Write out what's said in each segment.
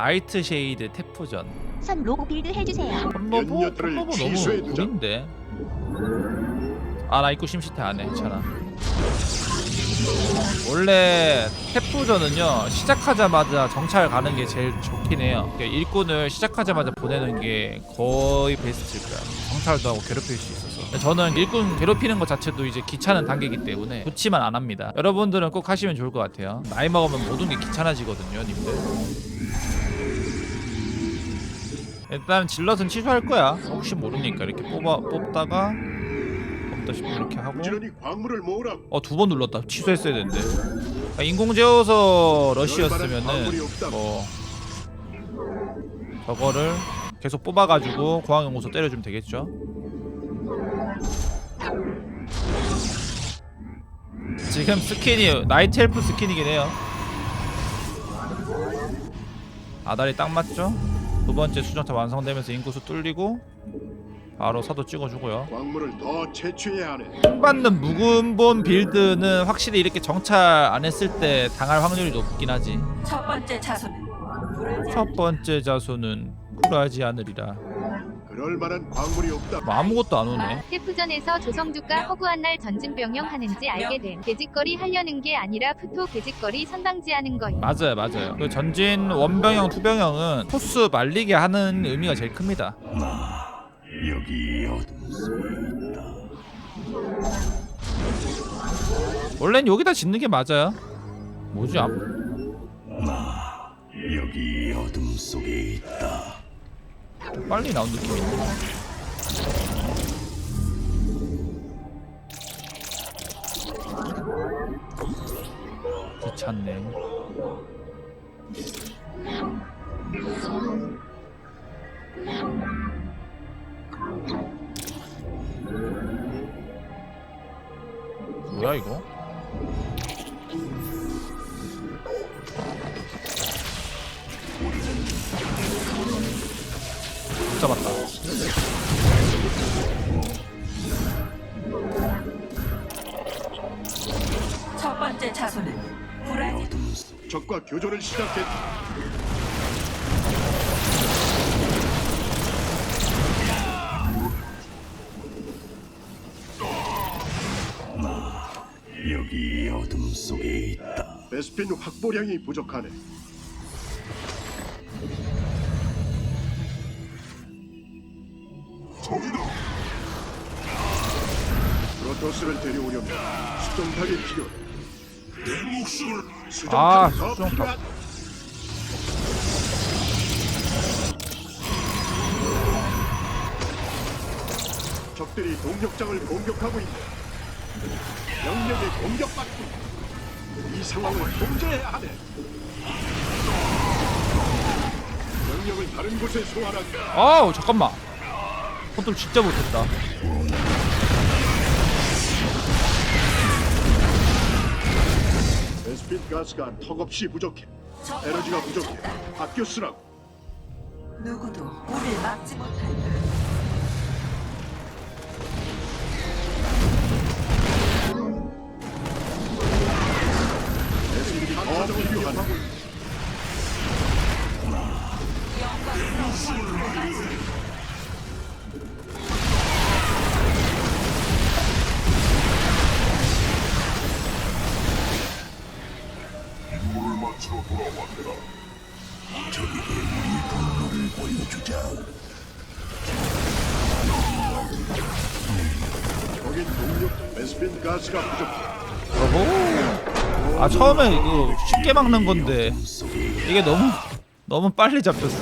라이트 쉐이드 태프전. 선 로고 빌드 해주세요. 콘로보 취소해두자. 너무 구린데. 아나 입고 심시태 안해 괜찮아. 원래 태프전은요 시작하자마자 정찰 가는 게 제일 좋긴 해요. 그러니까 일꾼을 시작하자마자 보내는 게 거의 베스트일 거야. 정찰도 하고 괴롭힐 수 있어서. 근데 저는 일꾼 괴롭히는 것 자체도 이제 귀찮은 단계이기 때문에 좋지만 안 합니다. 여러분들은 꼭 하시면 좋을 것 같아요. 나이 먹으면 모든 게 귀찮아지거든요 님들 일단 질럿은 취소할 거야. 혹시 모르니까 이렇게 뽑아 뽑다가 뽑다 싶으면 이렇게 하고. 부지런히 광물을 모으라. 어 두 번 눌렀다. 취소했어야 되는데. 그러니까 인공 제어서 러시였으면은 뭐 저거를 계속 뽑아가지고 고항 연구소 때려주면 되겠죠? 지금 스킨이 나이트 헬프 스킨이긴 해요. 아다리 딱 맞죠? 두 번째 수정타 완성되면서 인구수 뚫리고 바로 사도 찍어주고요 광물을 더 채취해야 하네. 총 받는 묵은본 빌드는 확실히 이렇게 정찰 안 했을 때 당할 확률이 높긴 하지. 첫 번째 불을 첫 번째 자수는 쿨하지 않으리라. 그럴 만한 광물이 없다. 뭐 아무것도 안 오네. 태프전에서 조성주가 허구한 날 전진병영 하는지 알게 됨. 개짓거리 하려는 게 아니라 푸토 개짓거리 선방지하는 거임. 맞아요, 맞아요. 그 전진 원병형, 투병형은 토스 말리게 하는 의미가 제일 큽니다. 여기 어둠 속에 있다. 원래는 여기다 짓는 게 맞아요. 뭐지? 아, 나 여기 어둠 속에 있다. 좀 빨리 나온 느낌인데. 귀찮네. 잡았다. 첫 번째 어둠 속에 적과 교전을 시작했다. 여기 어둠 속에 있다. 베스핀 확보량이 부족하네. 수정탑이 필요해. 내 목숨을 아, 수정탑이 더 수정탑. 필요하다. 적들이 동력장을 공격하고 있네. 영역이 공격받고 있다. 이 상황을 통제해야 하네. 영역을 다른 곳에 소환하기. 아우 잠깐만 컨트롤 진짜 못했다 베스핀 가스가 턱없이 부족해. 에너지가 부족해. 아껴 쓰라고. 누구도 우리를 막지 못한다. 거긴 동력 베스핀 가스가 부족해. 오호 아 처음에 이거 쉽게 막는 건데 이게 너무 너무 빨리 잡혔어.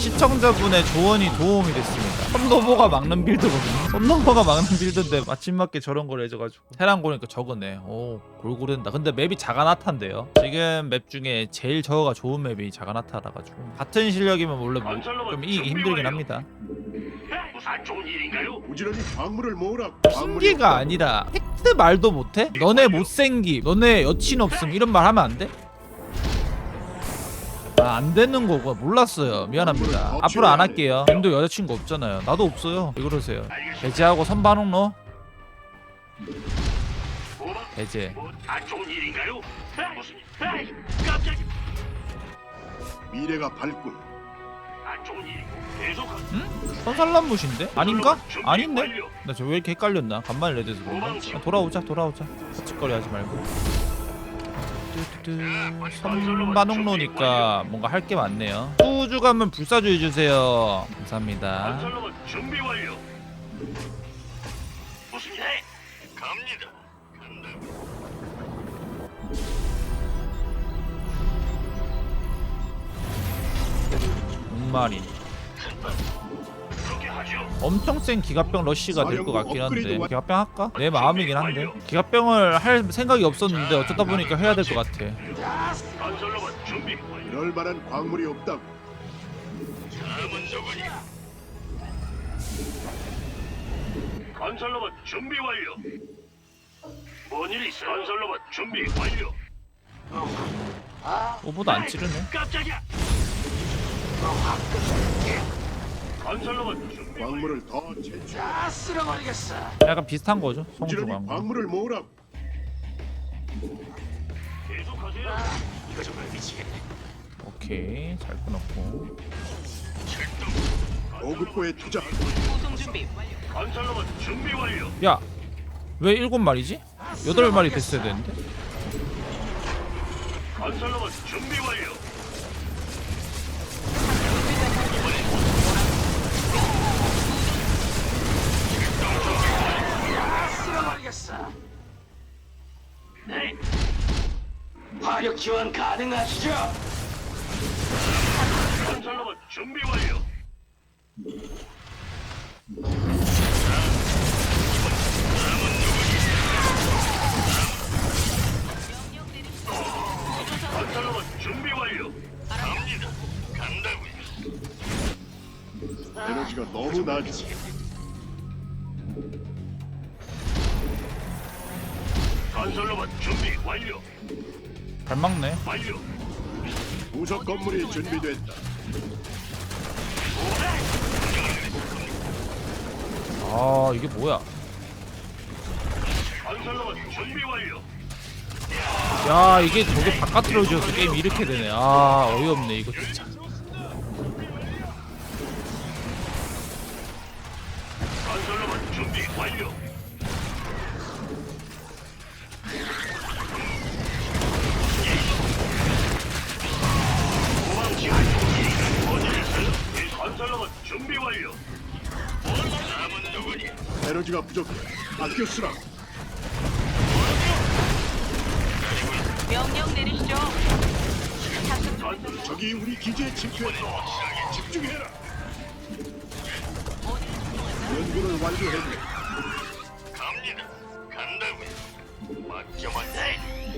시청자분의 조언이 도움이 됐습니다 썸너버가 막는 빌드거든요. 썸너버가 막는 빌드인데 마침 맞게 저런 걸 해줘가지고. 테란 고니까 적었네. 오 골고른다. 근데 맵이 자가나타인데요. 지금 맵 중에 제일 저거가 좋은 맵이 자가나타라 가지고. 같은 실력이면 원래 뭐, 좀 이기기 힘들긴 합니다. 부지런히 광물을 모으라. 핑계가 아니라 팩트 말도 못해? 너네 못생김 너네 여친 없음 이런 말 하면 안 돼? 아, 안 되는 거고 몰랐어요 미안합니다 앞으로 안 할게요 님도 여자친구 없잖아요 나도 없어요 왜 그러세요 배제하고 선반응 넣어 배제 안 좋은 일인가요? 무슨? 에이, 깜짝이. 미래가 밝군. 안 좋은. 응? 선살람무신데? 아닌가? 아닌데? 나 저 왜 이렇게 헷갈렸나? 간만에 레드에서? 아, 돌아오자 돌아오자 짓거리 하지 말고. 선반옥로니까 뭔가 할 게 많네요 우주 가면 불사조 해주세요 감사합니다 건설로봇 준비 완료. 무슨 일? 갑니다. 간다. 목마린. 엄청 센 기갑병 러쉬가 될 것 같긴 한데 기갑병 할까? 내 마음이긴 한데 기갑병을 할 생각이 없었는데 어쩌다 보니까 해야 될 것 같아 건설로봇 준비 완료. 이럴 만한 광물이 없다고. 다음은 누구니? 건설로봇 준비 완료. 뭔일 있어? 건설로봇 준비 완료. 오보다 안 찌르네 깜짝이야. 준비 완료. 광물을 더 채취. 약간 비슷한 거죠 성주 광고 광물을 모으라고. 계속하세요. 이거 정말 미치겠네. 오케이 잘 끊었고 보급고에 투자. 건설로봇 준비 완료. 야 왜 일곱 마리지? 여덟 마리 됐어야 되는데 건설로봇 준비 완료. 지원 가능하시죠? 건설로봇 준비 완료. 에너지가 너무 낮아. 건설로봇 준비 완료. 잘 막네 완료. 건물이 준비됐다. 아 이게 뭐야 건설로봇 준비 완료. 야 이게 저게 바깥으로 지어서 게임이 이렇게 되네 아 어이없네 이거 진짜 건설로봇 준비 완료. 에너지가 부족해. 아껴 쓰라고. 명령 내리시죠. 적이 우리 기지에 침투했다. 집중해라. 연구를 완료했네.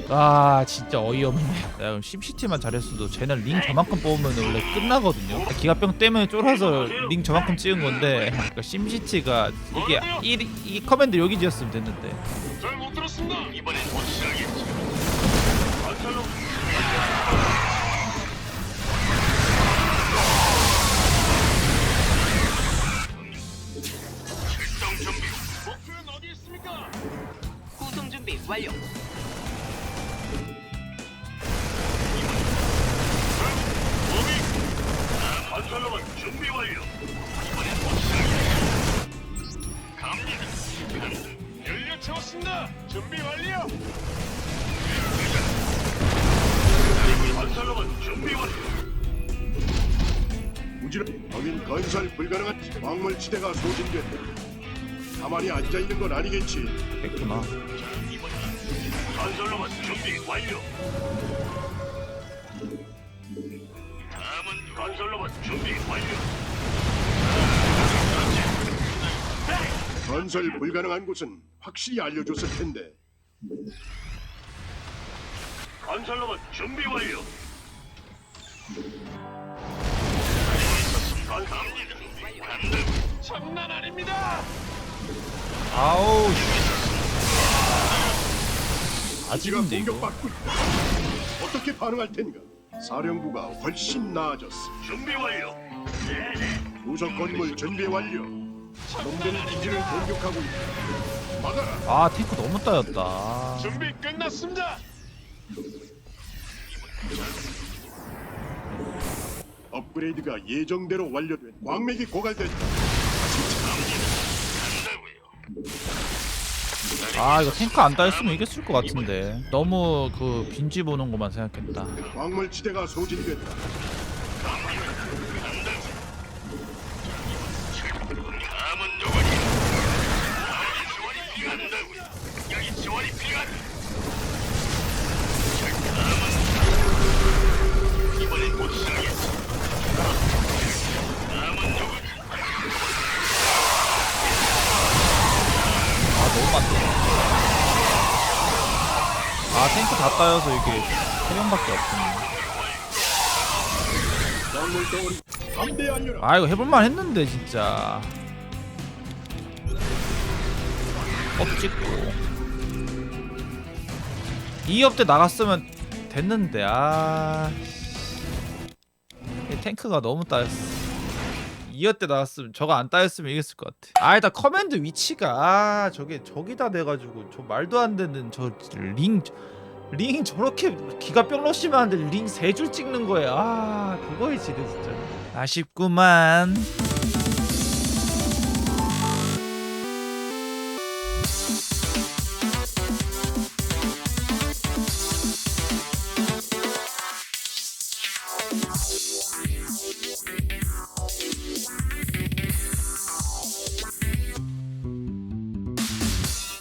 아 진짜 어이없네 내가 그럼 심시티만 잘했어도 쟤는 링 저만큼 뽑으면 원래 끝나거든요 기가병 때문에 쫄아서 링 저만큼 찍은 건데 그러니까 심시티가 이게 이, 이 커맨드 여기 지었으면 됐는데 잘못 들었습니다. 이번엔 확실하겠지. 건설로 준비 완료. 건설로봇 준비 완료. 이번엔. 갑니다. 연료 채웠습니다. 준비 완료. 건설로봇 준비 완료. 부지런. 거긴 건설 불가능한 광물 지대가 소진됐다. 가만히 앉아 있는 건 아니겠지. 됐구나 건설로봇 준비 완료. 다음은 건설로봇 준비 완료. 건설 불가능한 곳은 확실히 알려줬을 텐데. 건설로봇 준비 완료. 갑니다. 간다. 장난 아닙니다. 아우 씨. 아직인데 이거 공격받고 있다. 어떻게 반응할 텐가? 사령부가 훨씬 나아졌어. 준비 완료. 네네. 우석 건물 준비 완료. 놈들이 기지를 공격하고 있다. 막아라. 아 탱크 너무 따였다 준비 끝났습니다. 업그레이드가 예정대로 완료된 광맥이 고갈됐다. 아 이거 탱크 안 따였으면 이겼을 것 같은데 너무 그 빈지 보는 것만 생각했다 광물 지대가 소진됐다. 다음은 누구니? 지원이 필요하다고요. 여기 지원이 필요하다. 다음은 이번엔 못 쓰겠지. 다음은 누구니? 아 너무 많다 아 탱크 다 따여서 이게 3명밖에 없네 광물 덩어리 함대하여라. 아 이거 해볼만 했는데 진짜. 업 찍고. 2업 때 나갔으면 됐는데 아이 탱크가 너무 따였어. 2업 때 나갔으면 저거 안 따였으면 이겼을 것 같아. 아 일단 커맨드 위치가 아 저게 저기다 돼가지고 저 말도 안 되는 저링 링 저렇게 기가 뿅 러시면 하는데 링 세 줄 찍는 거야 아 그거에 지네 진짜. 아쉽구만